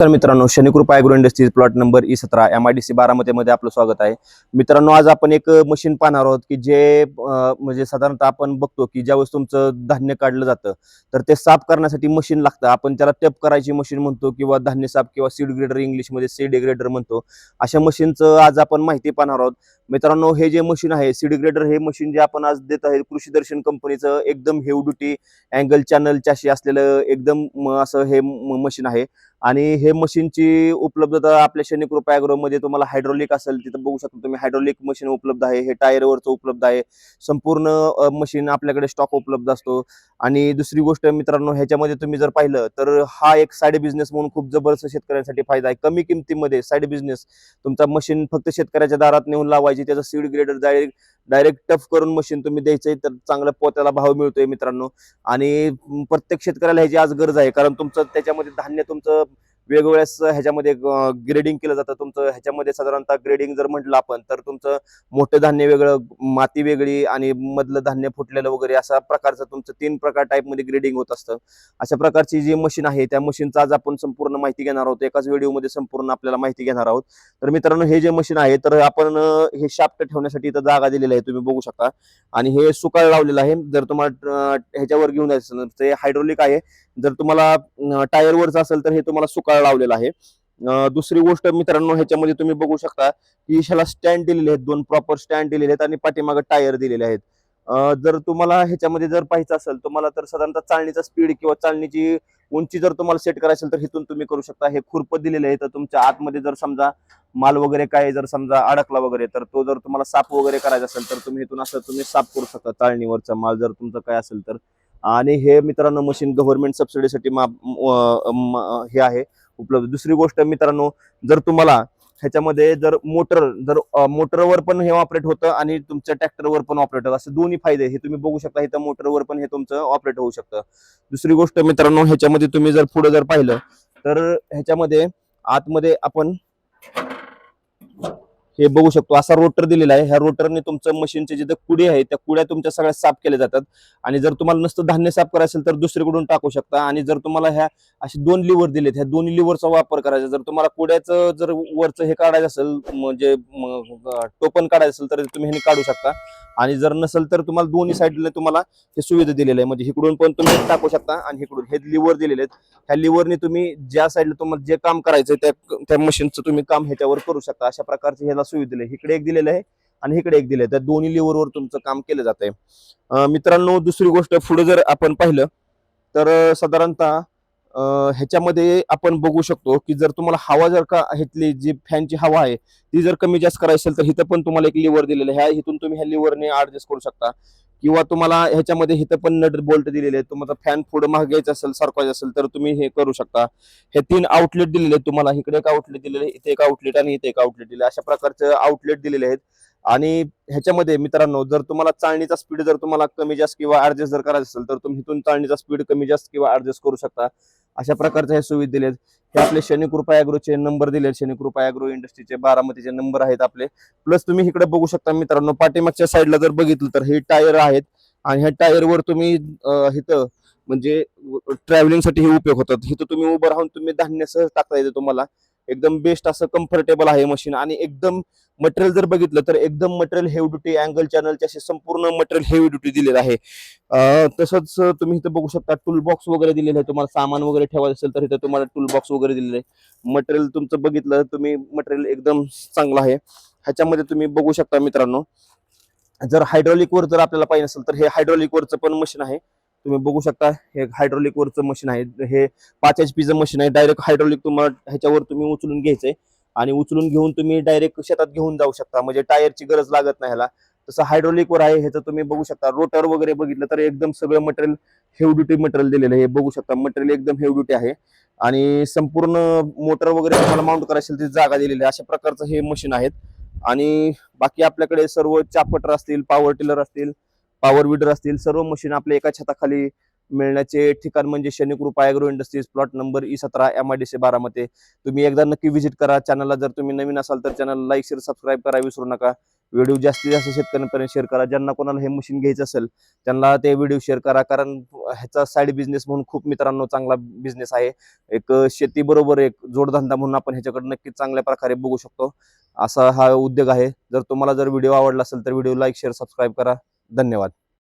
तर मित्रांनो Shanikrupa agro industries plot number E सतरा एम आय डी सी बारामतीमध्ये आपलं स्वागत आहे. मित्रांनो आज आपण एक मशीन पाहणार आहोत की जे म्हणजे साधारणतः आपण बघतो की ज्यावेळेस तुमचं धान्य काढलं जातं तर ते साफ करण्यासाठी मशीन लागतं. आपण त्याला टप करायची मशीन म्हणतो किंवा धान्य साफ किंवा सीड ग्रेडर इंग्लिशमध्ये सीड ग्रेडर म्हणतो. अशा मशीनचं आज आपण माहिती पाहणार आहोत. मित्रांनो हे जे मशीन आहे सीड ग्रेडर हे मशीन जे आपण आज देत आहे कृषी दर्शन कंपनीचं एकदम heavy duty angle channel chassis असलेलं एकदम असं हे मशीन आहे. आणि हे मशीनची उपलब्धता आपल्या शनिकृपा मध्ये तुम्हाला हायड्रोलिक असेल तिथं बघू शकता तुम्ही हायड्रोलिक मशीन उपलब्ध आहे हे टायरवरचं उपलब्ध आहे. संपूर्ण मशीन आपल्याकडे स्टॉक उपलब्ध असतो. आणि दुसरी गोष्ट मित्रांनो ह्याच्यामध्ये तुम्ही जर पाहिलं तर हा एक साईड बिझनेस म्हणून खूप जबरदस्त शेतकऱ्यांसाठी फायदा आहे. कमी किमतीमध्ये साईड बिझनेस तुमचा मशीन फक्त शेतकऱ्याच्या दारात नेऊन लावायची म्हणजे त्याचं सीड ग्रेडर डायरेक्ट डायरेक्ट टफ करून मशीन तुम्ही द्यायचंय तर चांगला पोत्याला भाव मिळतोय मित्रांनो. आणि प्रत्येक शेतकऱ्याला ह्याची आज गरज आहे. कारण तुमचं त्याच्यामध्ये धान्य तुमचं वेगवेगळ्या ह्याच्यामध्ये ग्रेडिंग केलं जातं. तुमचं ह्याच्यामध्ये साधारणतः ग्रेडिंग जर म्हटलं आपण तर तुमचं मोठं धान्य वेगळं माती वेगळी आणि मधलं धान्य फुटलेलं वगैरे अशा प्रकारचं तुमचं तीन प्रकार टाईपमध्ये ग्रेडिंग होत असतं. अशा प्रकारची जी मशीन आहे त्या मशीनचा आज आपण संपूर्ण माहिती घेणार आहोत. एकाच व्हिडिओमध्ये संपूर्ण आपल्याला माहिती घेणार आहोत. तर मित्रांनो हे जे मशीन आहे तर आपण हे शाफ्ट ठेवण्यासाठी इथं जागा दिलेली आहे तुम्ही बघू शकता. आणि हे सुकाळ लावलेलं आहे. जर तुम्हाला ह्याच्यावर घेऊन जायचं असेल ते हायड्रोलिक आहे. जर तुम्हाला टायरवरचं असेल तर हे तुम्हाला सुकाळ लावलेलं आहे. दुसरी गोष्ट मित्रांनो ह्याच्यामध्ये तुम्ही बघू शकता की ह्याला स्टँड दिलेले आहेत. दोन प्रॉपर स्टँड दिलेले आहेत आणि पाठीमागे टायर दिलेले आहेत. जर तुम्हाला ह्याच्यामध्ये जर पाहायचं असेल तुम्हाला तर साधारणतः चालणीचा स्पीड किंवा चालणीची उंची जर तुम्हाला सेट करायची असेल तर इथून तुम्ही करू शकता. हे खुरपं दिलेले आहे तर तुमच्या आतमध्ये जर समजा माल वगैरे काय जर समजा अडकला वगैरे तर तो जर तुम्हाला साफ वगैरे करायचा असेल तर तुम्ही इथून असं तुम्ही साफ करू शकता चाळणीवरचा माल जर तुमचं काय असेल तर. आणि हे मित्रांनो मशीन गव्हर्नमेंट सबसिडीसाठी मा- हे आहे उपलब्ध. दुसरी गोष्ट मित्रांनो जर तुम्हाला ह्याच्यामध्ये जर मोटर जर मोटरवर पण हे ऑपरेट होतं आणि तुमच्या ट्रॅक्टरवर पण ऑपरेट होतं असे दोन्ही फायदे हे तुम्ही बघू शकता इथं मोटरवर पण हे तुमचं ऑपरेट होऊ शकतं. दुसरी गोष्ट मित्रांनो ह्याच्यामध्ये तुम्ही जर पुढे जर पाहिलं तर ह्याच्यामध्ये आतमध्ये आपण हे बघू शकतो असा रोटर दिलेला आहे. ह्या रोटरने तुमचं मशीनचे जिथे कुडी आहे त्या कुड्या तुमच्या सगळ्या साफ केल्या जातात. आणि जर तुम्हाला नसतं धान्य साफ करायचं असेल तर दुसरीकडून टाकू शकता. आणि जर तुम्हाला ह्या असे दोन लिव्हर दिलेत ह्या दोन्ही लिव्हरचा वापर करायचा जर तुम्हाला कुड्याचं जर वरचं हे काढायचं असेल म्हणजे टोपन टोपण काढायचं असेल तर तुम्ही ह्याने काढू शकता. आणि जर नसेल तर तुम्हाला दोन्ही साईडला तुम्हाला हे सुविधा दिलेली आहे म्हणजे इकडून पण तुम्ही टाकू शकता आणि इकडून. हे लिव्हर दिलेले आहेत. ह्या लिव्हरने तुम्ही ज्या साईडला तुम्हाला जे काम करायचं त्या त्या मशीनचं तुम्ही काम ह्याच्यावर करू शकता. अशा प्रकारचे ह्याला सुविधा दिली इकडे एक दिलेलं आहे आणि इकडे एक दिले त्या दोन्ही लिव्हरवर तुमचं काम केलं जात आहे मित्रांनो दुसरी गोष्ट पुढे जर आपण पाहिलं तर साधारणतः ह्याच्यामध्ये आपण बघू शकतो की जर तुम्हाला हवा जर का ह्यातली जी फॅनची हवा आहे ती जर कमी जास्त करायची असेल तर इथं पण तुम्हाला एक लिव्हर दिलेलं आहे. ह्या इथून तुम्ही ह्या लिव्हरने ऍडजस्ट करू शकता. किंवा तुम्हाला ह्याच्यामध्ये इथं पण नट बोल्ट दिलेले आहेत. तुम्हाला फॅन पुढे मागे घ्यायचा असेल सरकवायचं असेल तर तुम्ही हे करू शकता. हे तीन आउटलेट दिलेले आहेत तुम्हाला. इकडे एक आउटलेट दिलेले आहे, इथे एक आउटलेट आणि इथे एक आउटलेट दिले अशा प्रकारचे आउटलेट दिलेले आहेत. आणि ह्याच्यामध्ये मित्रांनो जर तुम्हाला चाळणीचा स्पीड जर तुम्हाला कमी जास्त किंवा ऍडजस्ट जर करायचं असेल तर तुम्ही इथून चाळणीचा स्पीड कमी जास्त किंवा ऍडजस्ट करू शकता. अशा प्रकारच्या हे सुविधा दिलेत. हे आपले शनिकृपा ॲग्रोचे नंबर दिले शनिकृपा ॲग्रो इंडस्ट्रीचे बारामतीचे नंबर आहेत आपले. प्लस तुम्ही इकडे बघू शकता मित्रांनो पाठीमागच्या साईडला जर बघितलं तर हे टायर आहेत. आणि ह्या टायरवर तुम्ही इथं म्हणजे ट्रॅव्हलिंगसाठी हे उपयोग होतात. इथं तुम्ही उभं राहून तुम्ही धान्य सहज टाकता येते तुम्हाला. एकदम बेस्ट असं कम्फर्टेबल आहे मशीन आणि एकदम मटेरियल जर बघितलं तर एकदम मटेरियल हेवी ड्युटी अँगल चॅनलचे असे संपूर्ण मटेरियल हेवी ड्युटी दिलेलं आहे. तसंच तुम्ही इथं बघू शकता टूल बॉक्स वगैरे दिलेलं आहे. तुम्हाला सामान वगैरे ठेवायचं असेल तर इथं तुम्हाला टूल बॉक्स वगैरे दिलेलं आहे. मटेरियल तुमचं बघितलं तुम्ही मटेरियल एकदम चांगलं आहे. ह्याच्यामध्ये तुम्ही बघू शकता मित्रांनो जर हायड्रॉलिक वर जर आपल्याला पाहिजे असेल तर हे हायड्रॉलिकवरचं पण मशीन आहे. तुम्ही बघू शकता हे हायड्रॉलिक वरचं मशीन आहे. हे पाच एच पीचं मशीन आहे. डायरेक्ट हायड्रॉलिक तुम्हाला ह्याच्यावर तुम्ही उचलून घ्यायचंय. आणि उचलून घेऊन तुम्ही डायरेक्ट शेतात घेऊन जाऊ शकता. म्हणजे टायरची गरज लागत नाही ह्याला. तसं हायड्रॉलिक वर आहे ह्याचं तुम्ही बघू शकता. रोटर वगैरे बघितलं तर एकदम सगळं मटेरियल हेव ड्युटी मटेरियल दिलेलं आहे. हे बघू शकता. मटेरियल एकदम हेव ड्युटी आहे. आणि संपूर्ण मोटर वगैरे तुम्हाला माउंट करायची ती जागा दिलेली आहे. अशा प्रकारचं हे मशीन आहेत. आणि बाकी आपल्याकडे सर्व चापटर असतील पॉवर टिलर असतील पॉवर विडर असतील सर्व मशीन आपल्या एका छताखाली मिळण्याचे ठिकाण म्हणजे Shanikrupa agro industries plot number E सतरा एम आय डी सी बारामध्ये तुम्ही एकदा नक्की व्हिजिट करा चॅनलला जर तुम्ही नवीन असाल तर चॅनल लाईक शेअर सबस्क्राईब करा विसरू नका. व्हिडिओ जास्तीत जास्त शेतकऱ्यांपर्यंत शेअर करा. ज्यांना कोणाला हे मशीन घ्यायचं असेल त्यांना ते व्हिडिओ शेअर करा. कारण ह्याचा साईड बिझनेस म्हणून खूप मित्रांनो चांगला बिझनेस आहे. एक शेतीबरोबर एक जोडधंदा म्हणून आपण ह्याच्याकडे नक्कीच चांगल्या प्रकारे बघू शकतो. असा हा उद्योग आहे. जर तुम्हाला जर व्हिडिओ आवडला असेल तर व्हिडिओ लाईक शेअर सबस्क्राईब करा. धन्यवाद.